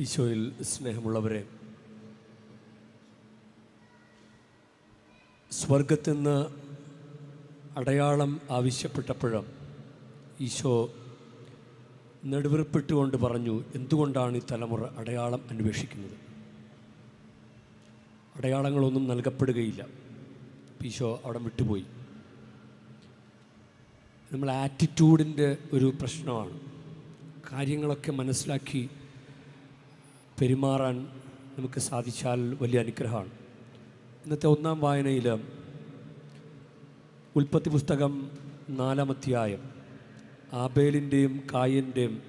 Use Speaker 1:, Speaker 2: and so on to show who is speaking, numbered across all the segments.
Speaker 1: ഈശോയിൽ സ്നേഹമുള്ളവരെ സ്വർഗത്തിൽ നിന്ന് അടയാളം ആവശ്യപ്പെട്ടപ്പോഴും ഈശോ നെടുവിറപ്പെട്ടുകൊണ്ട് പറഞ്ഞു എന്തുകൊണ്ടാണ് ഈ തലമുറ അടയാളം അന്വേഷിക്കുന്നത്? അടയാളങ്ങളൊന്നും നൽകപ്പെടുകയില്ല. ഈശോ അവിടെ വിട്ടുപോയി. നമ്മൾ ആറ്റിറ്റ്യൂഡിന്റെ ഒരു പ്രശ്നമാണ്. കാര്യങ്ങളൊക്കെ മനസ്സിലാക്കി പെരുമാറാൻ നമുക്ക് സാധിച്ചാൽ വലിയ അനുഗ്രഹമാണ്. ഇന്നത്തെ ഒന്നാം വായനയിൽ ഉൽപ്പത്തി പുസ്തകം നാലാം അധ്യായം ആബേലിന്റെയും കായന്റെയും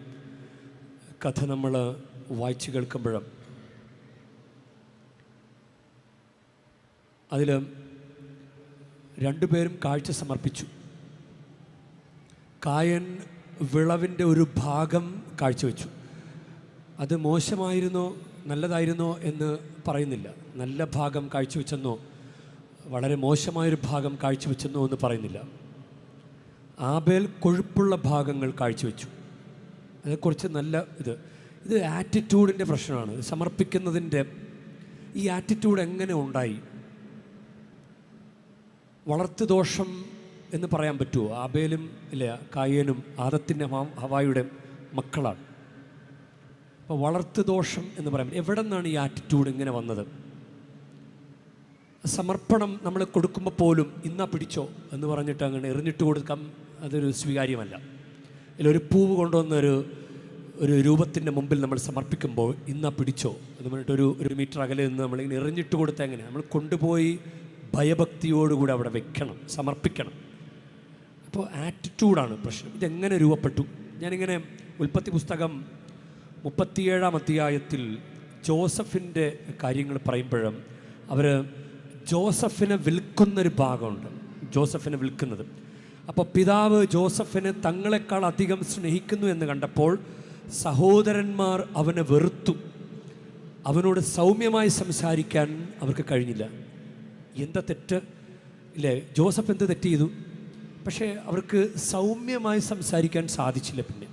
Speaker 1: കഥ നമ്മൾ വായിച്ചു കേൾക്കുമ്പോഴും അതിൽ രണ്ടുപേരും കാഴ്ച സമർപ്പിച്ചു. കായൻ വിളവിന്റെ ഒരു ഭാഗം കാഴ്ചവെച്ചു. അത് മോശമായിരുന്നോ? നല്ലതായിരുന്നോ എന്ന് പറയുന്നില്ല. നല്ല ഭാഗം കാഴ്ചവെച്ചെന്നോ വളരെ മോശമായൊരു ഭാഗം കാഴ്ചവെച്ചെന്നോ എന്ന് പറയുന്നില്ല. ആബേൽ കൊഴുപ്പുള്ള ഭാഗങ്ങൾ കാഴ്ചവെച്ചു. അതേക്കുറിച്ച് നല്ല ഇത്. ഇത് ആറ്റിറ്റ്യൂഡിന്റെ പ്രശ്നമാണ്. സമർപ്പിക്കുന്നതിന്റെ ഈ ആറ്റിറ്റ്യൂഡ് എങ്ങനെ ഉണ്ടായി? വളർത്തു ദോഷം എന്ന് പറയാൻ പറ്റുമോ? ആബേലും ഇല്ല കായേനും ആദത്തിന്റെ ഹവായുടെ മക്കളാണ്. അപ്പോൾ വളർത്തു ദോഷം എന്ന് പറയുമ്പോൾ എവിടെ നിന്നാണ് ഈ ആറ്റിറ്റ്യൂഡ് ഇങ്ങനെ വന്നത്? സമർപ്പണം നമ്മൾ കൊടുക്കുമ്പോൾ പോലും ഇന്നാ പിടിച്ചോ എന്ന് പറഞ്ഞിട്ട് അങ്ങനെ എറിഞ്ഞിട്ട് കൊടുക്കാം അതൊരു സ്വീകാര്യമല്ല. ഒരു പൂവ് കൊണ്ടുവന്നൊരു ഒരു രൂപത്തിന്റെ മുമ്പിൽ നമ്മൾ സമർപ്പിക്കുമ്പോൾ ഇന്നാ പിടിച്ചോ എന്ന് പറഞ്ഞിട്ട് ഒരു ഒരു മീറ്റർ അകലെ നിന്ന് നമ്മളിങ്ങനെ എറിഞ്ഞിട്ട് കൊടുത്താൽ എങ്ങനെ? നമ്മൾ കൊണ്ടുപോയി ഭയഭക്തിയോടുകൂടി അവിടെ വെക്കണം സമർപ്പിക്കണം. അപ്പോൾ ആറ്റിറ്റ്യൂഡാണ് പ്രശ്നം. ഇതെങ്ങനെ രൂപപ്പെട്ടു? ഞാനിങ്ങനെ ഉൽപ്പത്തി പുസ്തകം മുപ്പത്തിയേഴാം അധ്യായത്തിൽ ജോസഫിന്റെ കാര്യങ്ങൾ പറയുമ്പോഴും അവർ ജോസഫിനെ വിൽക്കുന്നൊരു ഭാഗമുണ്ട്. ജോസഫിനെ വിൽക്കുന്നത്. അപ്പോൾ പിതാവ് ജോസഫിനെ തങ്ങളെക്കാൾ അധികം സ്നേഹിക്കുന്നു എന്ന് കണ്ടപ്പോൾ സഹോദരന്മാർ അവനെ വെറുത്തു. അവനോട് സൗമ്യമായി സംസാരിക്കാൻ അവർക്ക് കഴിഞ്ഞില്ല. എന്താ തെറ്റ്? ഇല്ലേ ജോസഫ് എന്ത് തെറ്റ് ചെയ്തു? പക്ഷേ അവർക്ക് സൗമ്യമായി സംസാരിക്കാൻ സാധിച്ചില്ല പിന്നെ.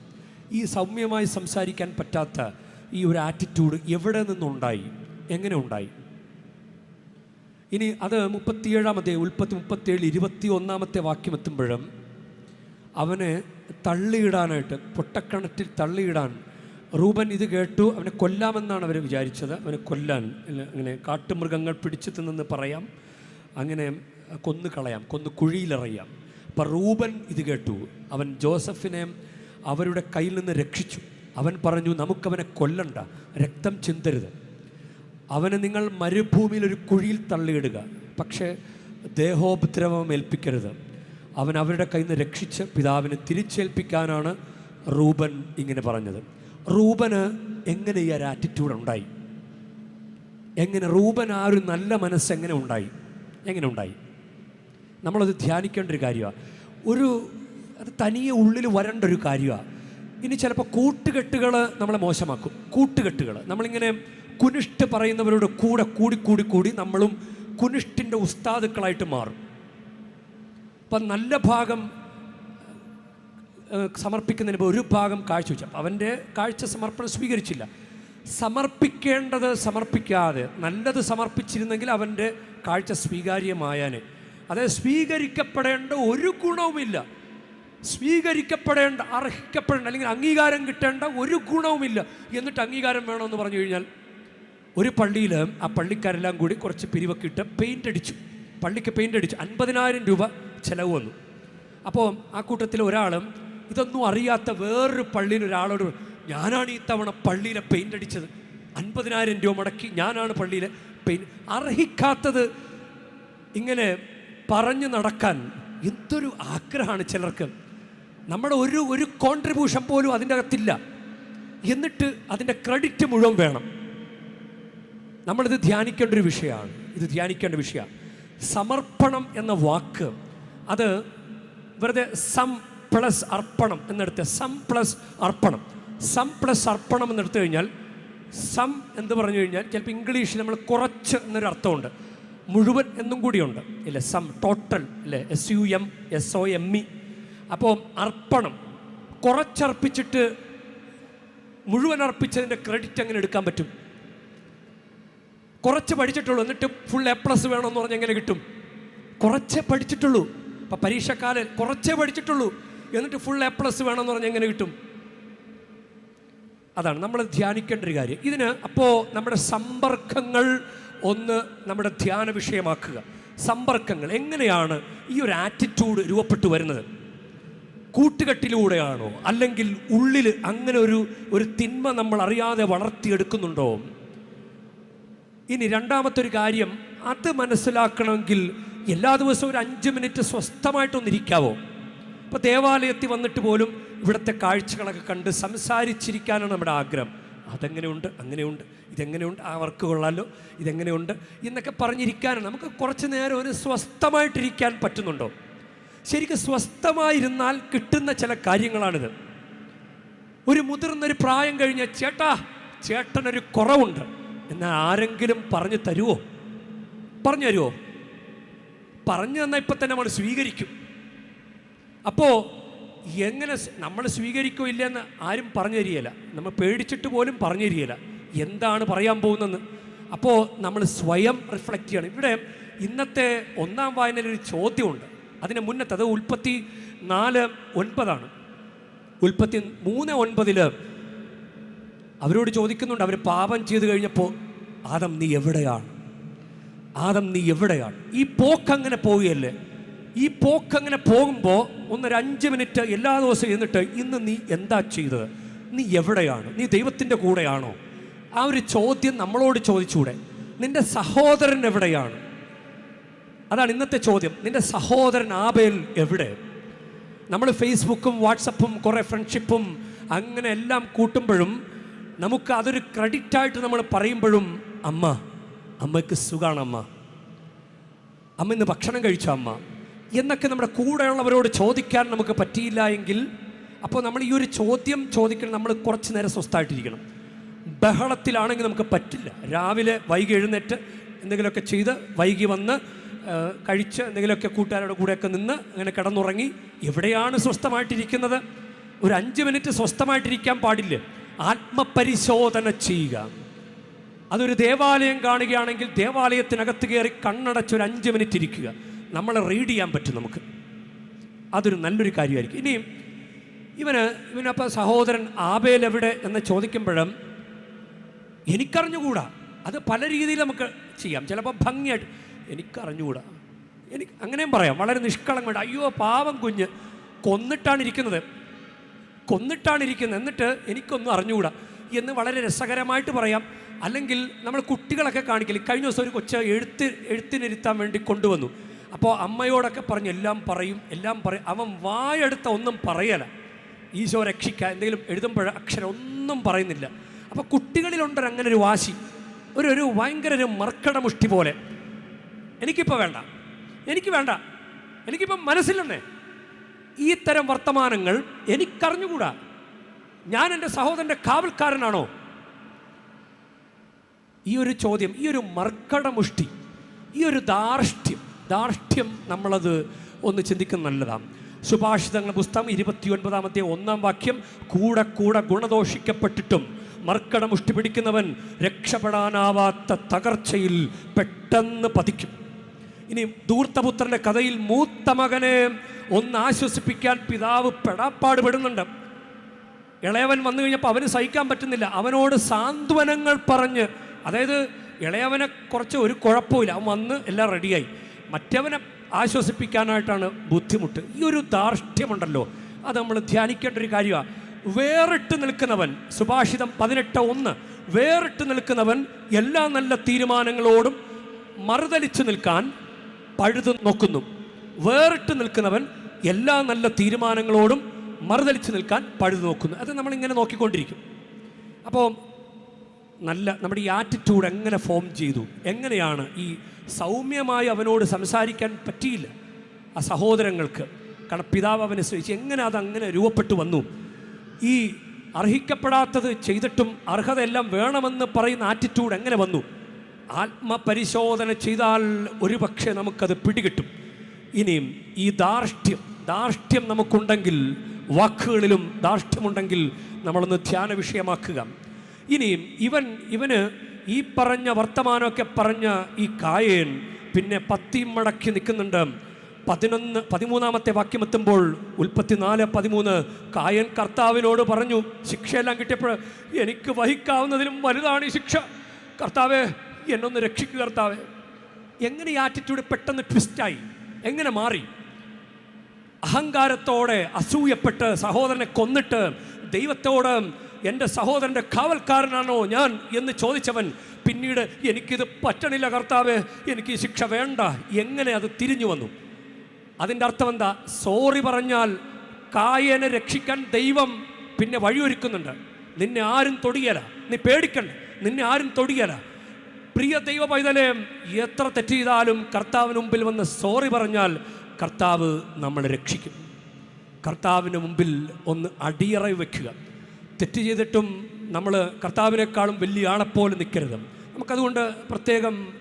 Speaker 1: ഈ സൗമ്യമായി സംസാരിക്കാൻ പറ്റാത്ത ഈ ഒരു ആറ്റിറ്റ്യൂഡ് എവിടെ നിന്നുണ്ടായി? എങ്ങനെ ഉണ്ടായി? ഇനി അത് മുപ്പത്തിയേഴാമത്തെ ഉൽപ്പത്തി മുപ്പത്തിയേഴ് ഇരുപത്തി ഒന്നാമത്തെ വാക്യം എത്തുമ്പോഴും അവനെ തള്ളിയിടാനായിട്ട് പൊട്ടക്കിണറ്റിൽ തള്ളിയിടാൻ റൂബൻ ഇത് കേട്ടു. അവനെ കൊല്ലാമെന്നാണ് അവർ വിചാരിച്ചത്. അവനെ കൊല്ലാൻ അങ്ങനെ കാട്ടുമൃഗങ്ങൾ പിടിച്ചു തിന്നെന്ന് പറയാം. അങ്ങനെ കൊന്നു കളയാം കൊന്നു കുഴിയിലെറിയാം. അപ്പം റൂബൻ ഇത് കേട്ടു. അവൻ ജോസഫിനെ അവരുടെ കയ്യിൽ നിന്ന് രക്ഷിച്ചു. അവൻ പറഞ്ഞു നമുക്കവനെ കൊല്ലണ്ട. രക്തം ചിന്തരുത്. അവനെ നിങ്ങൾ മരുഭൂമിയിൽ ഒരു കുഴിയിൽ തള്ളിയിടുക. പക്ഷേ ദേഹോപദ്രവം ഏൽപ്പിക്കരുത്. അവൻ അവരുടെ കയ്യിൽ നിന്ന് രക്ഷിച്ച് പിതാവിനെ തിരിച്ചേൽപ്പിക്കാനാണ് റൂബൻ ഇങ്ങനെ പറഞ്ഞത്. റൂബന് എങ്ങനെ ഈ ഒരു ആറ്റിറ്റ്യൂഡ് ഉണ്ടായി? എങ്ങനെ റൂബൻ ആ ഒരു നല്ല മനസ്സ് എങ്ങനെ ഉണ്ടായി? എങ്ങനെ ഉണ്ടായി? നമ്മളത് ധ്യാനിക്കേണ്ട ഒരു കാര്യമാണ് ഒരു അത് തനിയെ ഉള്ളിൽ വരേണ്ട ഒരു കാര്യമാണ് ഇനി ചിലപ്പോൾ കൂട്ടുകെട്ടുകൾ നമ്മളെ മോശമാക്കും. കൂട്ടുകെട്ടുകൾ നമ്മളിങ്ങനെ കുനിഷ്ട് പറയുന്നവരോട് കൂടെ കൂടി കൂടി നമ്മളും കുനിഷ്ടിന്റെ ഉസ്താദുക്കളായിട്ട് മാറും. അപ്പം നല്ല ഭാഗം സമർപ്പിക്കുന്നതിന് ഒരു ഭാഗം കാഴ്ചവെച്ചു അപ്പം അവന്റെ കാഴ്ച സമർപ്പണം സ്വീകരിച്ചില്ല. സമർപ്പിക്കേണ്ടത് സമർപ്പിക്കാതെ നല്ലത് സമർപ്പിച്ചിരുന്നെങ്കിൽ അവന്റെ കാഴ്ച സ്വീകാര്യമായാനെ. അതായത് സ്വീകരിക്കപ്പെടേണ്ട ഒരു ഗുണവുമില്ല. സ്വീകരിക്കപ്പെടേണ്ട അർഹിക്കപ്പെടേണ്ട അല്ലെങ്കിൽ അംഗീകാരം കിട്ടേണ്ട ഒരു ഗുണവുമില്ല. എന്നിട്ട് അംഗീകാരം വേണമെന്ന് പറഞ്ഞു കഴിഞ്ഞാൽ ഒരു പള്ളിയിൽ ആ പള്ളിക്കാരെല്ലാം കൂടി കുറച്ച് പിരിവൊക്കെ ഇട്ട് പെയിന്റ് അടിച്ചു. പള്ളിക്ക് പെയിന്റ് അടിച്ചു. അൻപതിനായിരം രൂപ ചിലവ് വന്നു. അപ്പോൾ ആ കൂട്ടത്തിൽ ഒരാളും ഇതൊന്നും അറിയാത്ത വേറൊരു പള്ളിയിൽ ഒരാളോട് ഞാനാണ് ഈ തവണ പള്ളിയിലെ പെയിന്റ് അടിച്ചത്. അൻപതിനായിരം രൂപ മുടക്കി ഞാനാണ് പള്ളിയിലെ പെയിന്റ് അർഹിക്കാത്തത്. ഇങ്ങനെ പറഞ്ഞു നടക്കാൻ എന്തൊരു ആഗ്രഹമാണ് ചിലർക്ക്. നമ്മുടെ ഒരു ഒരു കോൺട്രിബ്യൂഷൻ പോലും അതിന്റെ അകത്തില്ല. എന്നിട്ട് അതിന്റെ ക്രെഡിറ്റ് മുഴുവൻ വേണം. നമ്മളിത് ധ്യാനിക്കേണ്ട ഒരു വിഷയമാണ്. ഇത് ധ്യാനിക്കേണ്ട വിഷയമാണ്. സമർപ്പണം എന്ന വാക്ക് അത് വെറുതെ സം പ്ലസ് അർപ്പണം എന്നെടുത്ത് സം പ്ലസ് അർപ്പണം. സം പ്ലസ് അർപ്പണം എന്നെടുത്തു കഴിഞ്ഞാൽ സം എന്ന് പറഞ്ഞു കഴിഞ്ഞാൽ ചിലപ്പോൾ ഇംഗ്ലീഷിൽ നമ്മൾ കുറച്ച് എന്നൊരു അർത്ഥമുണ്ട്. മുഴുവൻ എന്നും കൂടിയുണ്ട്. ഇല്ലേ സം ടോട്ടൽ ഇല്ലേ S U M S O M E അപ്പോൾ അർപ്പണം. കുറച്ചർപ്പിച്ചിട്ട് മുഴുവൻ അർപ്പിച്ചതിന്റെ ക്രെഡിറ്റ് അങ്ങനെ എടുക്കാൻ പറ്റും? കുറച്ച് പഠിച്ചിട്ടുള്ളൂ എന്നിട്ട് ഫുൾ എ പ്ലസ് വേണമെന്ന് പറഞ്ഞ് എങ്ങനെ കിട്ടും? കുറച്ചേ പഠിച്ചിട്ടുള്ളൂ. അപ്പം പരീക്ഷക്കാലം കുറച്ചേ പഠിച്ചിട്ടുള്ളൂ എന്നിട്ട് ഫുൾ എ പ്ലസ് വേണമെന്ന് പറഞ്ഞ് എങ്ങനെ കിട്ടും? അതാണ് നമ്മൾ ധ്യാനിക്കേണ്ട ഒരു കാര്യം. ഇതിന് അപ്പോൾ നമ്മുടെ സമ്പർക്കങ്ങൾ ഒന്ന് നമ്മുടെ ധ്യാന വിഷയമാക്കുക. സമ്പർക്കങ്ങൾ എങ്ങനെയാണ് ഈ ഒരു ആറ്റിറ്റ്യൂഡ് രൂപപ്പെട്ടു വരുന്നത്? കൂട്ടുകെട്ടിലൂടെയാണോ? അല്ലെങ്കിൽ ഉള്ളിൽ അങ്ങനെ ഒരു ഒരു തിന്മ നമ്മൾ അറിയാതെ വളർത്തിയെടുക്കുന്നുണ്ടോ? ഇനി രണ്ടാമത്തെ ഒരു കാര്യം അത് മനസ്സിലാക്കണമെങ്കിൽ എല്ലാ ദിവസവും ഒരു അഞ്ച് മിനിറ്റ് സ്വസ്ഥമായിട്ടൊന്നിരിക്കാവോ? ഇപ്പോൾ ദേവാലയത്തിൽ വന്നിട്ട് പോലും ഇവിടുത്തെ കാഴ്ചകളൊക്കെ കണ്ട് സംസാരിച്ചിരിക്കാനാണ് നമ്മുടെ ആഗ്രഹം. അതെങ്ങനെയുണ്ട്? അങ്ങനെയുണ്ട്. ഇതെങ്ങനെയുണ്ട്? ആ വർക്ക് കൊള്ളാലോ. ഇതെങ്ങനെയുണ്ട്? എന്നൊക്കെ പറഞ്ഞിരിക്കാനാണ്. നമുക്ക് കുറച്ച് നേരം ഒരു സ്വസ്ഥമായിട്ടിരിക്കാൻ പറ്റുന്നുണ്ടോ? ശരിക്കും സ്വസ്ഥമായിരുന്നാൽ കിട്ടുന്ന ചില കാര്യങ്ങളാണിത്. ഒരു മുതിർന്നൊരു പ്രായം കഴിഞ്ഞ ചേട്ടാ ചേട്ടനൊരു കുറവുണ്ട്. എന്നാൽ ആരെങ്കിലും പറഞ്ഞു തരുമോ പറഞ്ഞു തരുമോ പറഞ്ഞു തന്നാൽ ഇപ്പം തന്നെ നമ്മൾ സ്വീകരിക്കും. അപ്പോൾ എങ്ങനെ നമ്മൾ സ്വീകരിക്കോ ഇല്ലെന്ന് ആരും പറഞ്ഞു തരികയില്ല. നമ്മൾ പേടിച്ചിട്ട് പോലും പറഞ്ഞു തരികയില്ല. എന്താണ് പറയാൻ പോകുന്നതെന്ന്. അപ്പോൾ നമ്മൾ സ്വയം റിഫ്ലക്റ്റ് ചെയ്യണം. ഇവിടെ ഇന്നത്തെ ഒന്നാം വായനയിൽ ഒരു ചോദ്യമുണ്ട്. അതിന് മുന്നത്തെ അത് ഉൽപ്പത്തി നാല് ഒൻപതാണ്. ഉൽപ്പത്തി മൂന്ന് ഒൻപതിൽ അവരോട് ചോദിക്കുന്നുണ്ട് അവർ പാപം ചെയ്തു കഴിഞ്ഞപ്പോൾ ആദം നീ എവിടെയാണ്? ആദം നീ എവിടെയാണ്? ഈ പോക്കങ്ങനെ പോവുകയല്ലേ? ഈ പോക്കങ്ങനെ പോകുമ്പോൾ ഒന്നൊരു അഞ്ച് മിനിറ്റ് എല്ലാ ദിവസവും ഇരുന്നിട്ട് ഇന്ന് നീ എന്താ ചെയ്തത്? നീ എവിടെയാണ്? നീ ദൈവത്തിന്റെ കൂടെയാണോ? ആ ഒരു ചോദ്യം നമ്മളോട് ചോദിച്ചൂടെ. നിന്റെ സഹോദരൻ എവിടെയാണ്? അതാണ് ഇന്നത്തെ ചോദ്യം. നിന്റെ സഹോദരൻ ആബേൽ എവിടെ? നമ്മൾ ഫേസ്ബുക്കും വാട്സപ്പും കുറേ ഫ്രണ്ട്ഷിപ്പും അങ്ങനെ എല്ലാം കൂട്ടുമ്പോഴും നമുക്ക് അതൊരു ക്രെഡിറ്റായിട്ട് നമ്മൾ പറയുമ്പോഴും അമ്മ അമ്മയ്ക്ക് സുഖമാണ് അമ്മ. അമ്മ ഇന്ന് ഭക്ഷണം കഴിച്ചോ അമ്മ. എന്നൊക്കെ നമ്മുടെ കൂടെയുള്ളവരോട് ചോദിക്കാൻ നമുക്ക് പറ്റിയില്ല എങ്കിൽ അപ്പോൾ നമ്മൾ ഈ ഒരു ചോദ്യം ചോദിക്കണം നമ്മൾ കുറച്ച് നേരം സ്വസ്ഥമായിട്ടിരിക്കണം. ബഹളത്തിലാണെങ്കിൽ നമുക്ക് പറ്റില്ല. രാവിലെ വൈകി എഴുന്നേറ്റ് എന്തെങ്കിലുമൊക്കെ ചെയ്ത് വൈകി വന്ന് കഴിച്ച് എന്തെങ്കിലുമൊക്കെ കൂട്ടുകാരുടെ കൂടെയൊക്കെ നിന്ന് അങ്ങനെ കിടന്നുറങ്ങി എവിടെയാണ് സ്വസ്ഥമായിട്ടിരിക്കുന്നത്? ഒരു അഞ്ച് മിനിറ്റ് സ്വസ്ഥമായിട്ടിരിക്കാൻ പാടില്ല. ആത്മപരിശോധന ചെയ്യുക. അതൊരു ദേവാലയം കാണുകയാണെങ്കിൽ ദേവാലയത്തിനകത്ത് കയറി കണ്ണടച്ച് ഒരു അഞ്ച് മിനിറ്റ് ഇരിക്കുക. നമ്മളെ റീഡ് ചെയ്യാൻ പറ്റും നമുക്ക്. അതൊരു നല്ലൊരു കാര്യമായിരിക്കും. ഇനിയും ഇവന് ഇവനപ്പോൾ സഹോദരൻ ആബേൽ എവിടെ എന്ന് ചോദിക്കുമ്പോഴും എനിക്കറിഞ്ഞുകൂടാ. അത് പല രീതിയിൽ നമുക്ക് ചെയ്യാം. ചിലപ്പോൾ ഭംഗിയായിട്ട് എനിക്കറിഞ്ഞുകൂടാ എനിക്ക് അങ്ങനെയും പറയാം. വളരെ നിഷ്കളങ്കമായിട്ട് അയ്യോ പാവം കുഞ്ഞ്. കൊന്നിട്ടാണ് ഇരിക്കുന്നത് കൊന്നിട്ടാണ് ഇരിക്കുന്നത് എന്നിട്ട് എനിക്കൊന്നും അറിഞ്ഞുകൂടാ എന്ന് വളരെ രസകരമായിട്ട് പറയാം. അല്ലെങ്കിൽ നമ്മൾ കുട്ടികളൊക്കെ കാണിക്കില്ല കഴിഞ്ഞ ദിവസം ഒരു കൊച്ച എഴുത്ത് എഴുത്തിനിരുത്താൻ വേണ്ടി കൊണ്ടുവന്നു. അപ്പോൾ അമ്മയോടൊക്കെ പറഞ്ഞ് എല്ലാം പറയും എല്ലാം പറയും. അവൻ വായെടുത്ത ഒന്നും പറയല. ഈശോ രക്ഷിക്കുക എന്തെങ്കിലും എഴുതുമ്പോൾ അക്ഷരം ഒന്നും പറയുന്നില്ല. അപ്പോൾ കുട്ടികളിലുണ്ടൊരു അങ്ങനെ ഒരു വാശി. ഒരു ഒരു ഭയങ്കര ഒരു മർക്കടമുഷ്ടി പോലെ. എനിക്കിപ്പോൾ വേണ്ട. എനിക്ക് വേണ്ട. എനിക്കിപ്പം മനസ്സിലെന്നേ ഈ തരം വർത്തമാനങ്ങൾ എനിക്കറിഞ്ഞുകൂടാ. ഞാൻ എന്റെ സഹോദരന്റെ കാവൽക്കാരനാണോ? ഈ ഒരു ചോദ്യം ഈ ഒരു മർക്കടമുഷ്ടി ഈ ഒരു ധാർഷ്ട്യം ധാർഷ്ട്യം നമ്മളത് ഒന്ന് ചിന്തിക്കുന്ന നല്ലതാണ്. സുഭാഷിതങ്ങളുടെ പുസ്തകം ഇരുപത്തിയൊൻപതാമത്തെ ഒന്നാം വാക്യം കൂടെ കൂടെ ഗുണദോഷിക്കപ്പെട്ടിട്ടും മർക്കടമുഷ്ടി പിടിക്കുന്നവൻ രക്ഷപ്പെടാനാവാത്ത തകർച്ചയിൽ പെട്ടെന്ന് പതിക്കും. ഇനി ധൂർത്തപുത്രന്റെ കഥയിൽ മൂത്ത മകനെ ഒന്ന് ആശ്വസിപ്പിക്കാൻ പിതാവ് പെടാപ്പാട് പെടുന്നുണ്ട് ഇളയവൻ വന്നു കഴിഞ്ഞപ്പോൾ അവന് സഹിക്കാൻ പറ്റുന്നില്ല. അവനോട് സാന്ത്വനങ്ങൾ പറഞ്ഞ് അതായത് ഇളയവനെ കുറച്ച് ഒരു കുഴപ്പമില്ല അവൻ വന്ന് എല്ലാം റെഡിയായി. മറ്റവനെ ആശ്വസിപ്പിക്കാനായിട്ടാണ് ബുദ്ധിമുട്ട്. ഈ ഒരു ധാർഷ്ട്യമുണ്ടല്ലോ. അത് നമ്മൾ ധ്യാനിക്കേണ്ട ഒരു കാര്യമാണ് വേറിട്ട് നിൽക്കുന്നവൻ സുഭാഷിതം പതിനെട്ട് ഒന്ന് വേറിട്ട് നിൽക്കുന്നവൻ എല്ലാ നല്ല തീരുമാനങ്ങളോടും മറുതലിച്ചു നിൽക്കാൻ പഴുതു നോക്കുന്നു. വേറിട്ട് നിൽക്കുന്നവൻ എല്ലാ നല്ല തീരുമാനങ്ങളോടും മറുതലിച്ച് നിൽക്കാൻ പഴുതു നോക്കുന്നു. അത് നമ്മളിങ്ങനെ നോക്കിക്കൊണ്ടിരിക്കും. അപ്പോൾ നല്ല നമ്മുടെ ഈ ആറ്റിറ്റ്യൂഡ് എങ്ങനെ ഫോം ചെയ്തു? എങ്ങനെയാണ് ഈ സൗമ്യമായി അവനോട് സംസാരിക്കാൻ പറ്റിയില്ല? ആ സഹോദരങ്ങൾക്ക് കാരണം പിതാവ് അവനെ സ്നേഹിച്ച് എങ്ങനെ അത് അങ്ങനെ രൂപപ്പെട്ടു വന്നു? ഈ അർഹിക്കപ്പെടാത്തത് ചെയ്തിട്ടും അർഹതയെല്ലാം വേണമെന്ന് പറയുന്ന ആറ്റിറ്റ്യൂഡ് എങ്ങനെ വന്നു? ആത്മപരിശോധന ചെയ്താൽ ഒരുപക്ഷെ നമുക്കത് പിടികിട്ടും. ഇനിയും ഈ ധാർഷ്ട്യം ധാർഷ്ട്യം നമുക്കുണ്ടെങ്കിൽ വാക്കുകളിലും ധാർഷ്ട്യമുണ്ടെങ്കിൽ നമ്മളൊന്ന് ധ്യാന വിഷയമാക്കുക. ഇനിയും ഇവൻ ഇവന് ഈ പറഞ്ഞ വർത്തമാനമൊക്കെ പറഞ്ഞ ഈ കായേൻ പിന്നെ പത്തിയും മടക്കി നിൽക്കുന്നുണ്ട്. പതിനൊന്ന് പതിമൂന്നാമത്തെ വാക്യം എത്തുമ്പോൾ ഉൽപ്പത്തി നാല് പതിമൂന്ന് കായൻ കർത്താവിനോട് പറഞ്ഞു ശിക്ഷയെല്ലാം കിട്ടിയപ്പോൾ എനിക്ക് വഹിക്കാവുന്നതിലും വലുതാണ് ഈ ശിക്ഷ. കർത്താവേ എന്നൊന്ന് രക്ഷിക്കുക കർത്താവ്. എങ്ങനെ ഈ ആറ്റിറ്റ്യൂഡ് പെട്ടെന്ന് ട്വിസ്റ്റായി എങ്ങനെ മാറി? അഹങ്കാരത്തോടെ അസൂയപ്പെട്ട് സഹോദരനെ കൊന്നിട്ട് ദൈവത്തോട് എന്റെ സഹോദരന്റെ കാവൽക്കാരനാണോ ഞാൻ എന്ന് ചോദിച്ചവൻ പിന്നീട് എനിക്കിത് പറ്റണില്ല കർത്താവ് എനിക്ക് ഈ ശിക്ഷ വേണ്ട. എങ്ങനെ അത് തിരിഞ്ഞു വന്നു? അതിന്റെ അർത്ഥം എന്താ? സോറി പറഞ്ഞാൽ കായനെ രക്ഷിക്കാൻ ദൈവം പിന്നെ വഴിയൊരുക്കുന്നുണ്ട്. നിന്നെ ആരും തൊടിയല നീ പേടിക്കണ്ട. നിന്നെ ആരും തൊടിയല പ്രിയ ദൈവ പൈതലെ എത്ര തെറ്റ് ചെയ്താലും കർത്താവിന് മുമ്പിൽ വന്ന് സോറി പറഞ്ഞാൽ കർത്താവ് നമ്മളെ രക്ഷിക്കും. കർത്താവിന് മുമ്പിൽ ഒന്ന് അടിയറ വയ്ക്കുക തെറ്റ് ചെയ്തിട്ടും നമ്മൾ കർത്താവിനേക്കാളും വലിയ ആളെപ്പോലെ നിൽക്കരുത്. നമുക്കതുകൊണ്ട് പ്രത്യേകം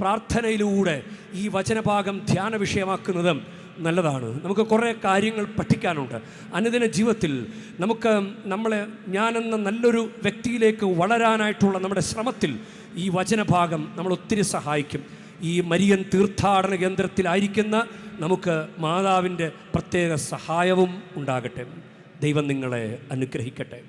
Speaker 1: പ്രാർത്ഥനയിലൂടെ ഈ വചനഭാഗം ധ്യാന വിഷയമാക്കുന്നത് നല്ലതാണ്. നമുക്ക് കുറേ കാര്യങ്ങൾ പഠിക്കാനുണ്ട്. അനുദിന ജീവിതത്തിൽ നമുക്ക് നമ്മളെ ഞാനെന്ന നല്ലൊരു വ്യക്തിയിലേക്ക് വളരാനായിട്ടുള്ള നമ്മുടെ ശ്രമത്തിൽ ഈ വചനഭാഗം നമ്മൾ ഒത്തിരി സഹായിക്കും. ഈ മരിയൻ തീർത്ഥാടന കേന്ദ്രത്തിലായിരിക്കുന്ന നമുക്ക് മാതാവിന്റെ പ്രത്യേക സഹായവും ഉണ്ടാകട്ടെ. ദൈവം നിങ്ങളെ അനുഗ്രഹിക്കട്ടെ.